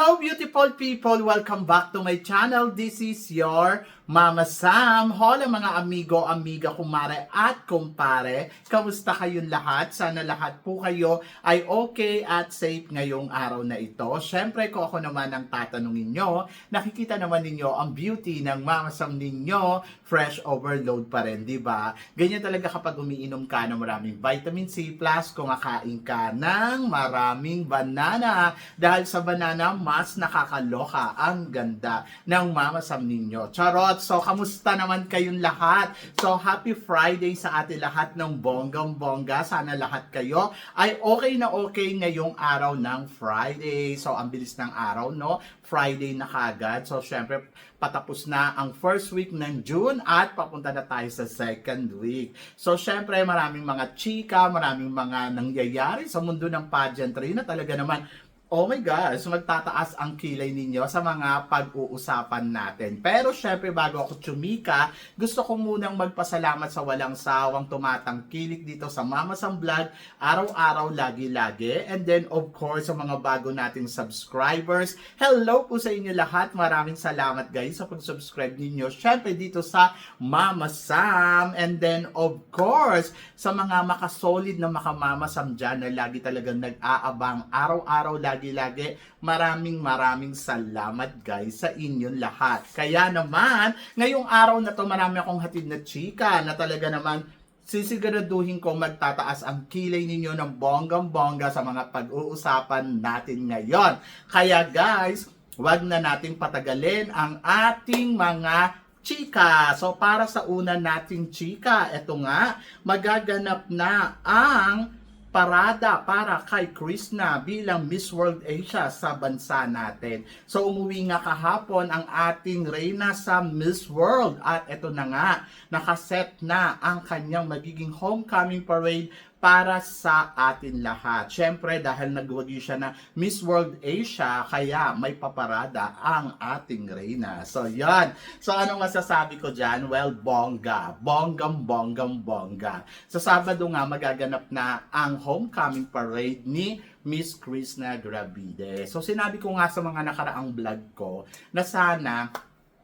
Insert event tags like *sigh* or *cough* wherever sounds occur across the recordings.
beautiful people! Welcome back to my channel. This is your Mama Sam. Hola mga amigo, amiga, kumare at kumpare. Kamusta kayong lahat? Sana lahat po kayo ay okay at safe ngayong araw na ito. Siyempre ko ako naman ang tatanungin nyo. Nakikita naman ninyo ang beauty ng Mama Sam ninyo. Fresh overload pa rin, di ba? Ganyan talaga kapag umiinom ka ng maraming vitamin C plus kung kakain ka ng maraming banana. Dahil sa banana, mas nakakaloka ang ganda ng Mama Sam ninyo. Charot! So, kamusta naman kayong lahat? So, happy Friday sa atin lahat ng bonggang-bongga. Sana lahat kayo ay okay na okay ngayong araw ng Friday. So, ang bilis ng araw, no? Friday na kagad. So, syempre, patapos na ang first week ng June at papunta na tayo sa second week. So, syempre, maraming mga chika, maraming mga nangyayari sa mundo ng pageantry na talaga naman Oh my gosh, magtataas ang kilay ninyo sa mga pag-uusapan natin. Pero syempre bago ako tsumika, gusto ko munang magpasalamat sa walang sawang tumatangkilik dito sa Mama Sam Vlog, araw-araw, lagi-lagi. And then of course sa mga bago nating subscribers, hello po sa inyo lahat. Maraming salamat guys sa pag-subscribe ninyo. Syempre dito sa Mama Sam. And then of course, sa mga makasolid na makamama Sam dyan na lagi talagang nag-aabang araw-araw, lagi-lagi. Maraming maraming salamat guys sa inyong lahat. Kaya naman, ngayong araw na to marami akong hatid na chika na talaga naman sisiguraduhin ko magtataas ang kilay ninyo ng bonggang-bongga sa mga pag-uusapan natin ngayon. Kaya guys, wag na nating patagalin ang ating mga chika. So para sa una nating chika, eto nga, magaganap na ang parada para kay Krishna bilang Miss World Asia sa bansa natin. So umuwi nga kahapon ang ating reyna sa Miss World at eto na nga, nakaset na ang kanyang magiging homecoming parade para sa atin lahat. Siyempre, dahil nagwagi siya na Miss World Asia, kaya may paparada ang ating reyna. So, yan. So, anong masasabi ko dyan? Well, bongga. Bonggam, bonggam, bongga. Sa Sabado nga, magaganap na ang homecoming parade ni Miss Krishna Gravide. So, sinabi ko nga sa mga nakaraang vlog ko na sana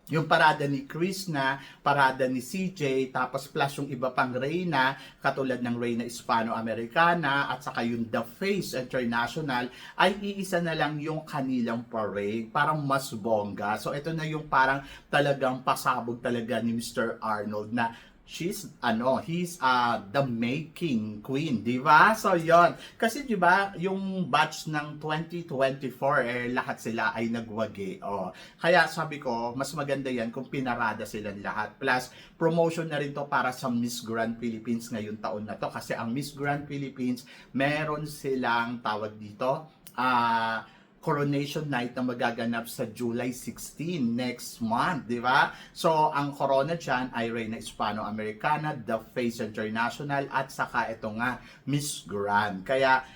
yung parada ni Krishna, parada ni CJ, tapos plus yung iba pang Reyna, katulad ng Reyna Hispano-Americana, at saka yung The Face International, ay iisa na lang yung kanilang parade, parang mas bongga. So ito na yung parang talagang pasabog talaga ni Mr. Arnold na she's ano, he's uh, the making queen, di ba? So yon. Kasi di ba, yung batch ng 2024 eh lahat sila ay nagwagi. Oh. Kaya sabi ko, mas maganda yan kung pinarada silang lahat. Plus promotion na rin to para sa Miss Grand Philippines ngayong taon na to kasi ang Miss Grand Philippines meron silang tawag dito ah coronation night na magaganap sa July 16 next month, di ba? So, ang corona dyan ay Reina Hispano-Americana, The Face International, at saka ito nga, Miss Grand. Kaya,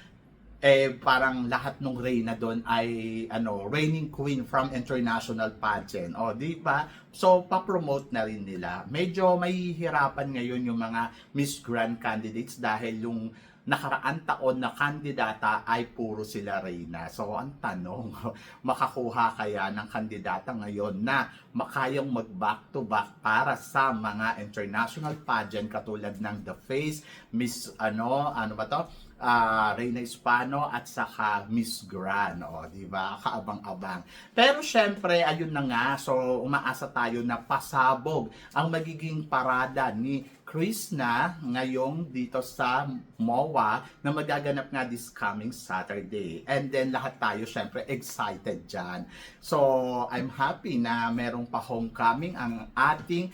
eh, parang lahat ng Reyna doon ay, ano, reigning queen from international pageant. O, di ba? So, pa-promote na rin nila. Medyo may hirapan ngayon yung mga Miss Grand candidates dahil yung nakaraan taon na kandidata ay puro sila Reyna. So, ang tanong, *laughs* makakuha kaya ng kandidata ngayon na makayang mag-back to back para sa mga international pageant katulad ng The Face, Miss, ano, ano ba to? Uh, Reyna Hispano at saka Miss Grand, o, di ba? Kaabang-abang. Pero syempre, ayun na nga, so umaasa tayo na pasabog ang magiging parada ni Krishna ngayong dito sa MOA na magaganap nga this coming Saturday. And then lahat tayo syempre excited dyan. So, I'm happy na merong pa homecoming ang ating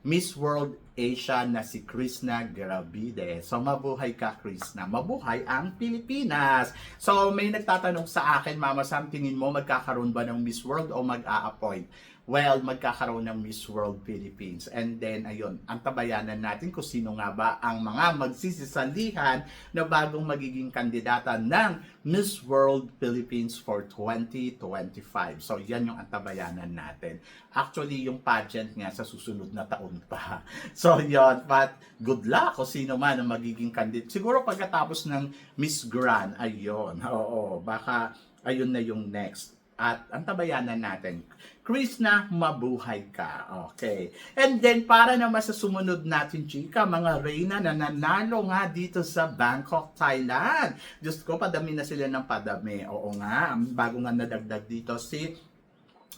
Miss World Asia na si Krishna Gravide. So mabuhay ka Krishna, mabuhay ang Pilipinas. So may nagtatanong sa akin, Mama Sam, tingin mo magkakaroon ba ng Miss World o mag-a-appoint? Well, magkakaroon ng Miss World Philippines. And then, ayun, ang tabayanan natin kung sino nga ba ang mga magsisisalihan na bagong magiging kandidata ng Miss World Philippines for 2025. So, yan yung antabayanan natin. Actually, yung pageant nga sa susunod na taon pa. *laughs* So, yon But, good luck kung sino man ang magiging candidate. Siguro pagkatapos ng Miss Grand, ayun. Oo, baka ayun na yung next. At ang tabayanan natin, Chris na mabuhay ka. Okay. And then, para naman sa sumunod natin, chika, mga reyna na nanalo nga dito sa Bangkok, Thailand. Diyos ko, padami na sila ng padami. Oo nga, bago nga nadagdag dito si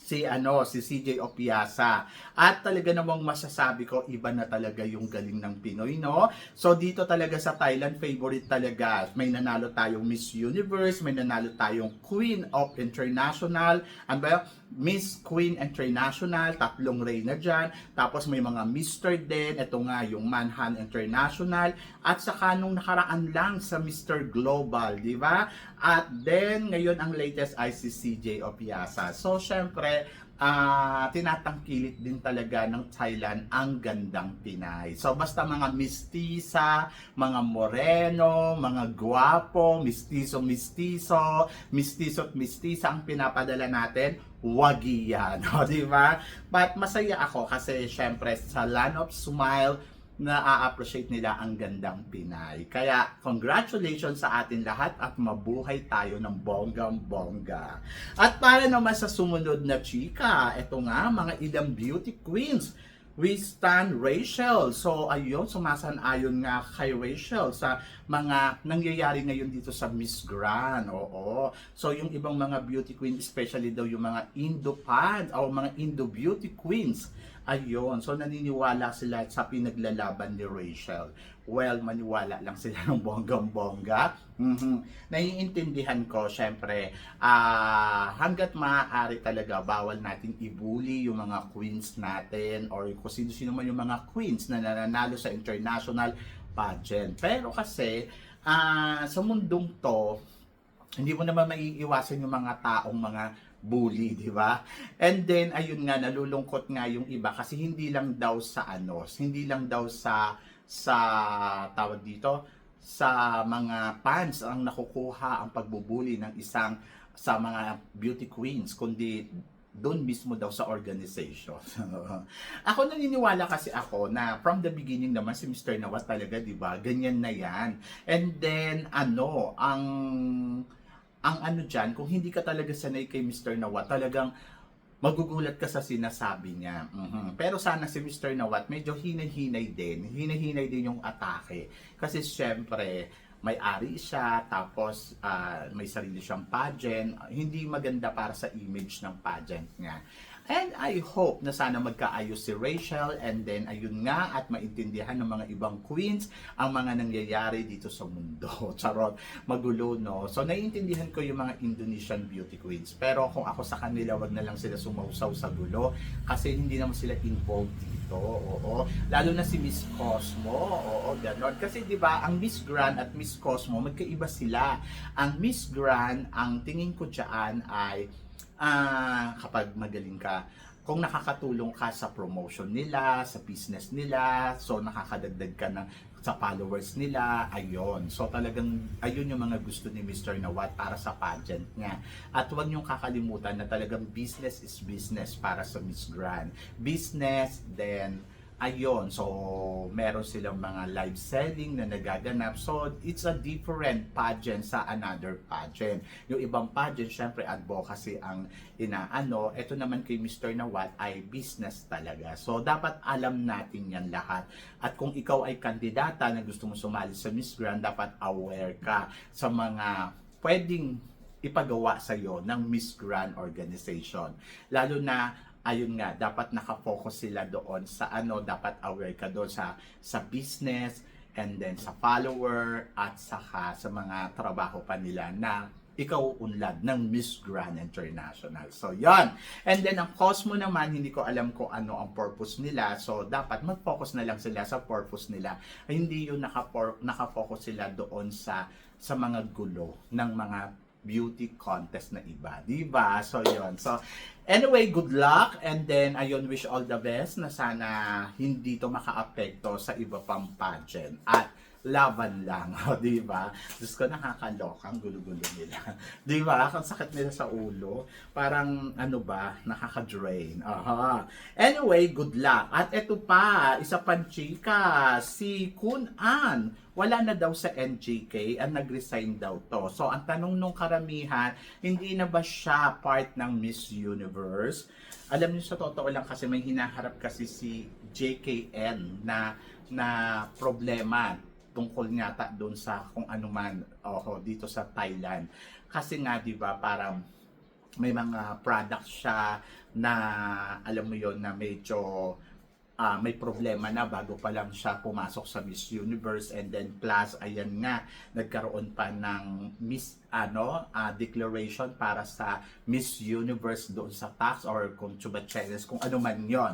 si ano si CJ Opiasa. At talaga namang masasabi ko iba na talaga yung galing ng Pinoy no? So dito talaga sa Thailand favorite talaga. May nanalo tayong Miss Universe may nanalo tayong Queen of International. Ano ba Miss Queen International tatlong reyna dyan tapos may mga Mr. din ito nga yung Manhan International at saka nung nakaraan lang sa Mr. Global di ba at then ngayon ang latest ay si CJ Opiasa so syempre ah tinatangkilik din talaga ng Thailand ang gandang Pinay. So basta mga mistisa, mga moreno, mga guwapo, mistiso, mistiso, mistiso at mistisa ang pinapadala natin, wagi yan. *laughs* O, di ba? But masaya ako kasi syempre sa Land of Smile, na-appreciate nila ang gandang Pinay. Kaya, congratulations sa atin lahat at mabuhay tayo ng bonggang-bongga. At para naman sa sumunod na chika, eto nga, mga ilang beauty queens. We stand Rachel. So, ayun, sumasan-ayon nga kay Rachel sa mga nangyayari ngayon dito sa Miss Grand. Oo. So, yung ibang mga beauty queens, especially daw yung mga Indo-Pad o mga Indo-beauty queens, Ayun, so naniniwala sila sa pinaglalaban ni Rachel. Well, maniwala lang sila *laughs* ng bonggang-bongga. Mhm. Naiintindihan ko, syempre, ah hanggat maaari talaga, bawal natin ibuli yung mga queens natin or kung sino-sino man yung mga queens na nananalo sa international pageant. Pero kasi, ah sa mundong to, hindi mo naman maiiwasan yung mga taong mga bully, di ba? And then, ayun nga, nalulungkot nga yung iba kasi hindi lang daw sa ano, hindi lang daw sa, sa, tawag dito, sa mga fans ang nakukuha ang pagbubuli ng isang sa mga beauty queens, kundi doon mismo daw sa organization. *laughs* ako naniniwala kasi ako na from the beginning naman si Mr. Nawat talaga, 'di ba? Ganyan na 'yan. And then ano, ang ang ano dyan, kung hindi ka talaga sanay kay Mr. Nawat, talagang magugulat ka sa sinasabi niya. Mhm. Pero sana si Mr. Nawat, medyo hinay-hinay din. Hinay-hinay din yung atake. Kasi syempre, may ari siya, tapos ah, may sarili siyang pageant. Hindi maganda para sa image ng pageant niya. And I hope na sana magkaayos si Rachel and then ayun nga at maintindihan ng mga ibang queens ang mga nangyayari dito sa mundo. *laughs* Charot, magulo no. So naiintindihan ko yung mga Indonesian beauty queens. Pero kung ako sa kanila, wag na lang sila sumausaw sa gulo kasi hindi naman sila involved dito. Oo. Lalo na si Miss Cosmo. Oo, ganon. Kasi 'di ba, ang Miss Grand at Miss Cosmo magkaiba sila. Ang Miss Grand, ang tingin ko diyan ay ah kapag magaling ka, kung nakakatulong ka sa promotion nila, sa business nila, so nakakadagdag ka ng sa followers nila, ayon. So talagang ayun yung mga gusto ni Mr. Nawat para sa pageant niya. At huwag niyong kakalimutan na talagang business is business para sa Miss Grand. Business, then Ayun, so meron silang mga live selling na nagaganap. So it's a different pageant sa another pageant. Yung ibang pageant, syempre advocacy ang inaano. Ito naman kay Mr. Nawat ay business talaga. So dapat alam natin yan lahat. At kung ikaw ay kandidata na gusto mo sumali sa Miss Grand, dapat aware ka sa mga pwedeng ipagawa sa iyo ng Miss Grand Organization. Lalo na ayun nga, dapat nakafocus sila doon sa ano, dapat aware ka doon sa sa business and then sa follower at saka sa mga trabaho pa nila na ikaw unlad ng Miss Grand International. So, yon. And then, ang Cosmo naman, hindi ko alam kung ano ang purpose nila. So, dapat mag-focus na lang sila sa purpose nila. Hindi yung naka-focus sila doon sa sa mga gulo ng mga beauty contest na iba. Di ba? So, yon So, anyway, good luck. And then, ayun, wish all the best na sana hindi to makaapekto sa iba pang pageant. At laban lang, *laughs* o, di ba? Diyos ko, nakakaloka ang gulo-gulo nila. *laughs* di ba? Ang sakit nila sa ulo. Parang, ano ba, nakaka-drain. Aha. Anyway, good luck. At eto pa, isa pang chika, si Kun An. Wala na daw sa NJK ang nag-resign daw to. So, ang tanong nung karamihan, hindi na ba siya part ng Miss Universe? Alam niyo sa totoo lang kasi may hinaharap kasi si JKN na na problema tungkol nga ta doon sa kung ano man oh, dito sa Thailand. Kasi nga 'di ba parang may mga products siya na alam mo yon na medyo ah, may problema na bago pa lang siya pumasok sa Miss Universe and then plus ayan nga nagkaroon pa ng Miss ano ah, declaration para sa Miss Universe doon sa tax or kung chuba challenge kung ano man yon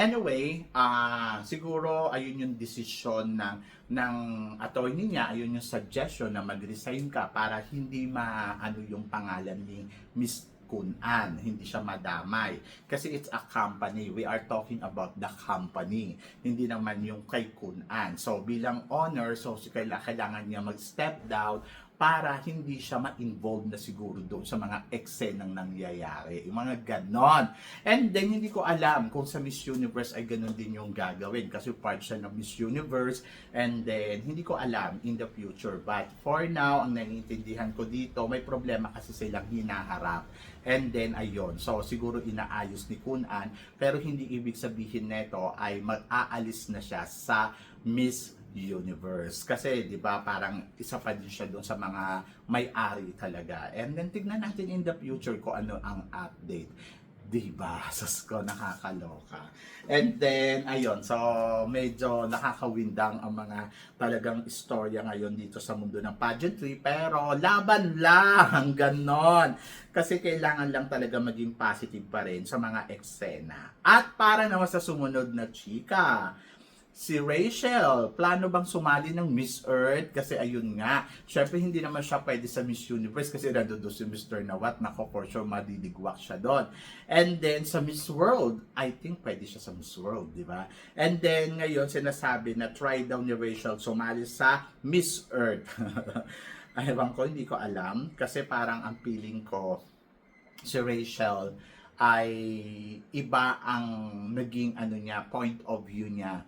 Anyway, ah siguro ayun yung desisyon ng ng attorney niya, ayun yung suggestion na mag-resign ka para hindi maano yung pangalan ni Miss Kunan, hindi siya madamay. Kasi it's a company. We are talking about the company. Hindi naman yung kay Kunan. So bilang owner, so kaila- kailangan niya mag-step down para hindi siya ma-involve na siguro doon sa mga eksenang nangyayari. Yung mga ganon. And then, hindi ko alam kung sa Miss Universe ay ganon din yung gagawin kasi part siya ng Miss Universe and then, hindi ko alam in the future. But for now, ang naiintindihan ko dito, may problema kasi silang hinaharap. And then, ayun. So, siguro inaayos ni Kunan pero hindi ibig sabihin neto ay mag-aalis na siya sa Miss Universe. Kasi, di ba, parang isa pa din siya doon sa mga may-ari talaga. And then, tignan natin in the future kung ano ang update. Di ba? *laughs* Sus ko, nakakaloka. And then, ayun, so, medyo nakakawindang ang mga talagang istorya ngayon dito sa mundo ng pageantry. Pero, laban lang, *laughs* ganon. Kasi kailangan lang talaga maging positive pa rin sa mga eksena. At para naman sa sumunod na chika, si Rachel, plano bang sumali ng Miss Earth? Kasi ayun nga, syempre hindi naman siya pwede sa Miss Universe kasi nandun doon si Mr. Nawat, nako for sure madidigwak siya doon. And then sa Miss World, I think pwede siya sa Miss World, di ba? And then ngayon sinasabi na try daw ni Rachel sumali sa Miss Earth. *laughs* Ewan ko, hindi ko alam kasi parang ang feeling ko si Rachel ay iba ang naging ano niya, point of view niya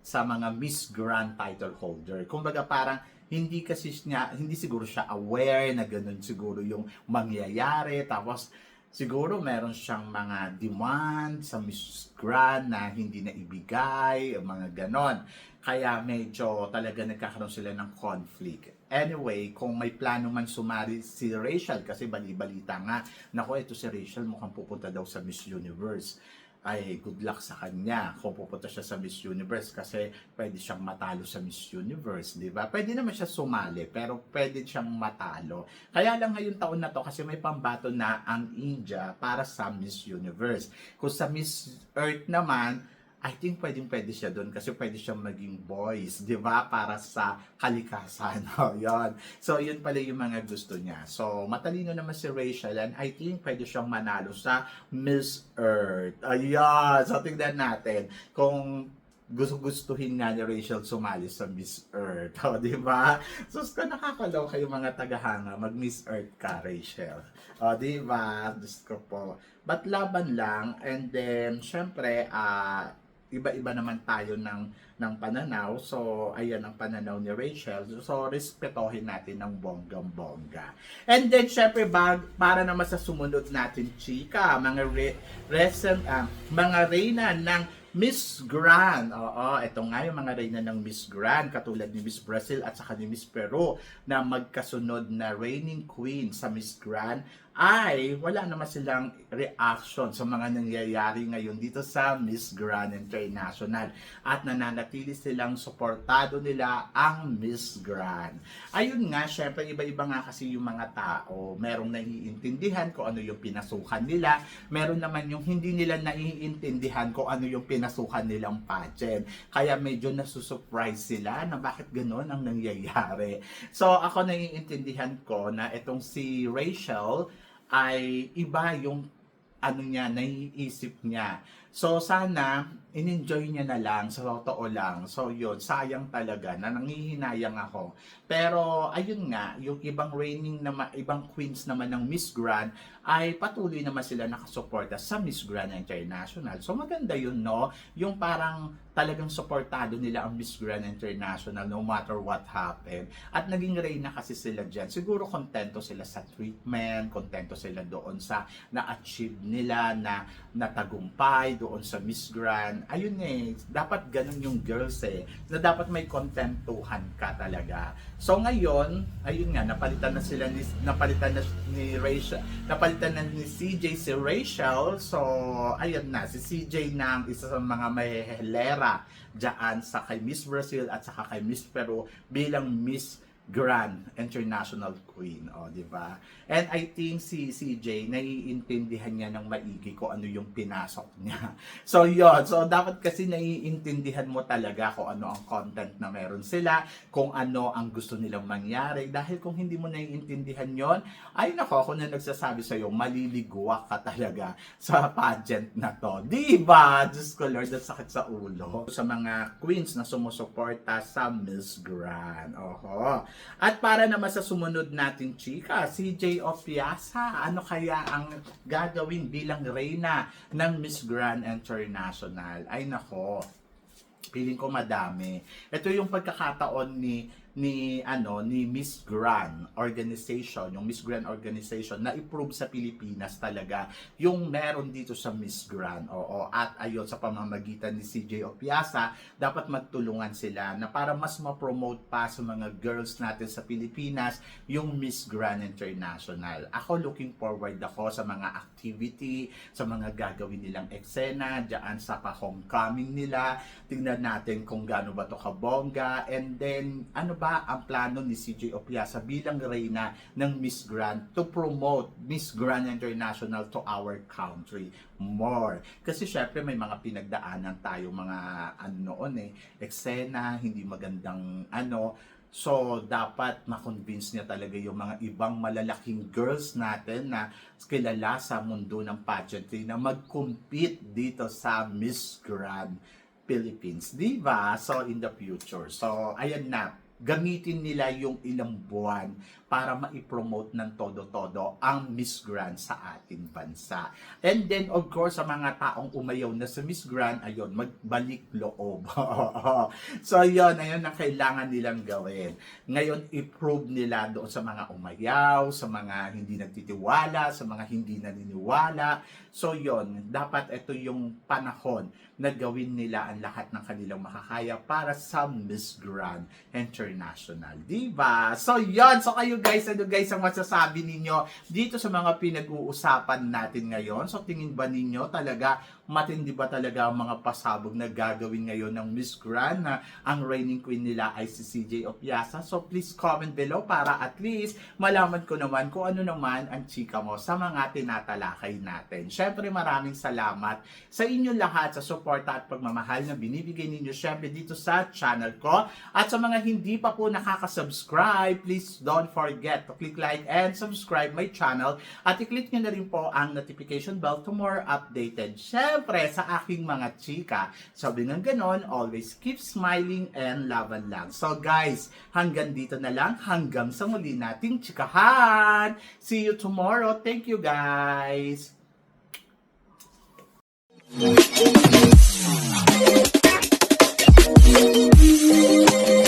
sa mga Miss Grand title holder. Kumbaga parang hindi kasi niya, hindi siguro siya aware na ganun siguro yung mangyayari. Tapos siguro meron siyang mga demand sa Miss Grand na hindi na ibigay, mga ganon. Kaya medyo talaga nagkakaroon sila ng conflict. Anyway, kung may plano man sumari si Rachel, kasi bali-balita nga, nako ito si Rachel mukhang pupunta daw sa Miss Universe ay good luck sa kanya kung pupunta siya sa Miss Universe kasi pwede siyang matalo sa Miss Universe, di ba? Pwede naman siya sumali pero pwede siyang matalo. Kaya lang ngayon taon na to kasi may pambato na ang India para sa Miss Universe. Kung sa Miss Earth naman, I think pwedeng pwede siya doon kasi pwede siyang maging voice, di ba? Para sa kalikasan. *laughs* O, yun. So, yun pala yung mga gusto niya. So, matalino naman si Rachel and I think pwede siyang manalo sa Miss Earth. Ayan. So, tingnan natin kung gusto-gustuhin nga ni Rachel sumali sa Miss Earth. *laughs* O, di ba? So, ko nakakalaw kayo mga tagahanga, mag-Miss Earth ka, Rachel. O, di ba? Diyos ko po. But laban lang. And then, syempre, ah, iba-iba naman tayo ng ng pananaw. So, ayan ang pananaw ni Rachel. So, respetohin natin ng bonggang-bongga. And then, syempre, bag, para naman sa sumunod natin, chika, mga re, recent, ah, mga reyna ng Miss Grand. Oo, ito nga yung mga reyna ng Miss Grand, katulad ni Miss Brazil at saka ni Miss Peru, na magkasunod na reigning queen sa Miss Grand ay wala naman silang reaction sa mga nangyayari ngayon dito sa Miss Grand International at nananatili silang suportado nila ang Miss Grand. Ayun nga, syempre iba-iba nga kasi yung mga tao. Merong naiintindihan kung ano yung pinasukan nila, meron naman yung hindi nila naiintindihan kung ano yung pinasukan nilang pageant. Kaya medyo nasusurprise sila na bakit ganun ang nangyayari. So ako naiintindihan ko na itong si Rachel ay iba yung ano niya, naiisip niya. So sana, in-enjoy niya na lang, sa totoo lang. So yun, sayang talaga na nangihinayang ako. Pero ayun nga, yung ibang reigning naman, ibang queens naman ng Miss Grand ay patuloy naman sila nakasuporta sa Miss Grand International. So maganda yun, no? Yung parang talagang suportado nila ang Miss Grand International no matter what happened. At naging reyna kasi sila dyan. Siguro kontento sila sa treatment, kontento sila doon sa na-achieve nila na natagumpay doon sa Miss Grand. Ayun eh, dapat ganun yung girls eh, na dapat may kontentuhan ka talaga. So ngayon, ayun nga, napalitan na sila ni, napalitan na ni Rachel, napalitan na ni CJ si Rachel. So, ayun na, si CJ na isa sa mga mahihelera dyan sa kay Miss Brazil at saka kay Miss Peru bilang Miss Grand International Queen, o, di ba? And I think si CJ naiintindihan niya ng maigi kung ano yung pinasok niya. *laughs* So, yon So, dapat kasi naiintindihan mo talaga kung ano ang content na meron sila, kung ano ang gusto nilang mangyari. Dahil kung hindi mo naiintindihan yon ay nako, ako na nagsasabi sa'yo, maliligwa ka talaga *laughs* sa pageant na to. Di ba? Diyos ko, Lord, ang sakit sa ulo. Sa mga queens na sumusuporta sa Miss Grand. Oho. At para naman sa sumunod natin, chika, CJ Opiasa, ano kaya ang gagawin bilang reyna ng Miss Grand International? Ay nako, feeling ko madami. Ito yung pagkakataon ni ni ano ni Miss Grand organization, yung Miss Grand organization na i-prove sa Pilipinas talaga yung meron dito sa Miss Grand. Oo, at ayon sa pamamagitan ni CJ Opiasa, dapat magtulungan sila na para mas ma-promote pa sa mga girls natin sa Pilipinas yung Miss Grand International. Ako looking forward ako sa mga activity, sa mga gagawin nilang eksena diyan sa pa-homecoming nila. Tingnan natin kung gaano ba to kabongga and then ano ba ang plano ni CJ Opiasa bilang reyna ng Miss Grand to promote Miss Grand International to our country more. Kasi syempre may mga pinagdaanan tayo mga ano noon eh, eksena, hindi magandang ano, So, dapat ma-convince niya talaga yung mga ibang malalaking girls natin na kilala sa mundo ng pageantry na mag-compete dito sa Miss Grand Philippines. Di ba? So, in the future. So, ayan na gamitin nila yung ilang buwan para ma-promote ng todo-todo ang Miss Grand sa ating bansa. And then, of course, sa mga taong umayaw na sa Miss Grand, ayun, magbalik loob. *laughs* so, ayun, ayun ang kailangan nilang gawin. Ngayon, i-prove nila doon sa mga umayaw, sa mga hindi nagtitiwala, sa mga hindi naniniwala. So, yon dapat ito yung panahon na gawin nila ang lahat ng kanilang makakaya para sa Miss Grand International. Diba? So, yon So, kayo guys, ano guys ang masasabi ninyo dito sa mga pinag-uusapan natin ngayon? So, tingin ba ninyo talaga matindi ba talaga ang mga pasabog na gagawin ngayon ng Miss Grand na ang reigning queen nila ay si CJ Opiasa? So, please comment below para at least malaman ko naman kung ano naman ang chika mo sa mga tinatalakay natin. Syempre, maraming salamat sa inyo lahat sa suporta at pagmamahal na binibigay ninyo syempre dito sa channel ko. At sa mga hindi pa po nakaka-subscribe, please don't forget to click like and subscribe my channel at i-click nyo na rin po ang notification bell to more updated. Syempre, sa aking mga chika, sabi ng ganon, always keep smiling and laban lang. So guys, hanggang dito na lang, hanggang sa muli nating chikahan. See you tomorrow. Thank you guys. Thank you.